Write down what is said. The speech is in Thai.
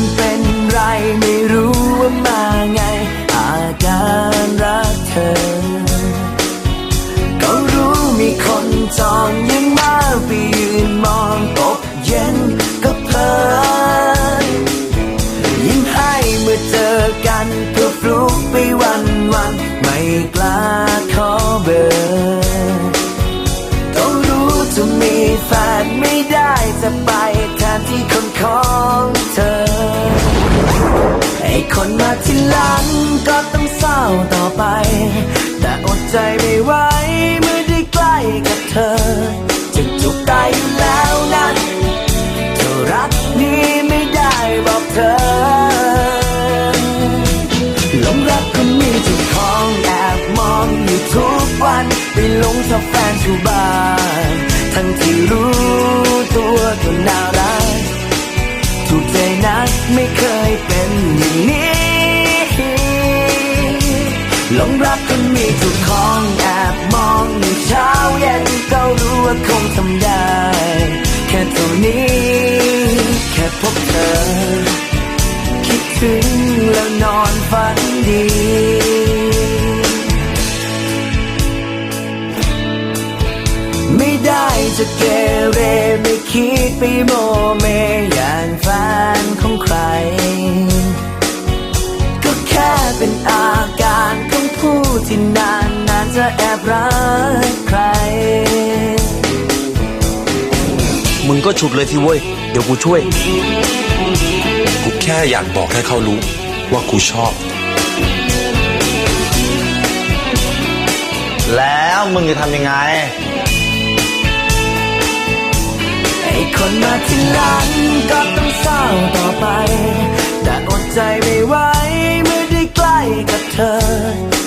ันเป็นไรไม่รู้ว่ามาไง อาการรักเธอ ก็รู้มีคนจองยังมาไปยืนมองตกเย็นก็เพลินยิ้มให้เมื่อเจอกันก็ฟลุกไปวันวันไม่กล้าขอเบอร์ก็รู้จะมีแฟนไม่ได้จะไปแทนที่ มาทีหลังก็ต้องเศร้าต่อไป แต่อดใจไม่ไหวเมื่อได้ใกล้กับเธอ จะจุกตายอยู่แล้วนั้นเธอรักนี้ไม่ได้บอกเธอหลงรักคนมีเจ้าของแอบมองอยู่ทุกวันไปหลงชอบแฟนชูบ้านทั้งที่รู้ตัวก็น่ารักถูกใจนักไม่เคยเป็นอย่างนี้ ลงรักคนมีเจ้าของแอบมองอยู่เช้าเย็นก็รู้ว่าคงทำได้ แค่เท่านี้ แค่พบเธอ คิดถึงแล้วนอนฝันดีไม่ได้จะเกเรไม่คิดไปโมเมอย่างแแอบรักใคร มึงก็ฉุดเลยสิเว้ย เดี๋ยวกูช่วย กูแค่อยากบอกให้เขารู้ว่ากูชอบ แล้วมึงจะทำยังไง ไอ้คนมาทีหลังก็ต้องเศร้าต่อไป แต่อดใจไม่ไหวเมื่อได้ใกล้กับเธอ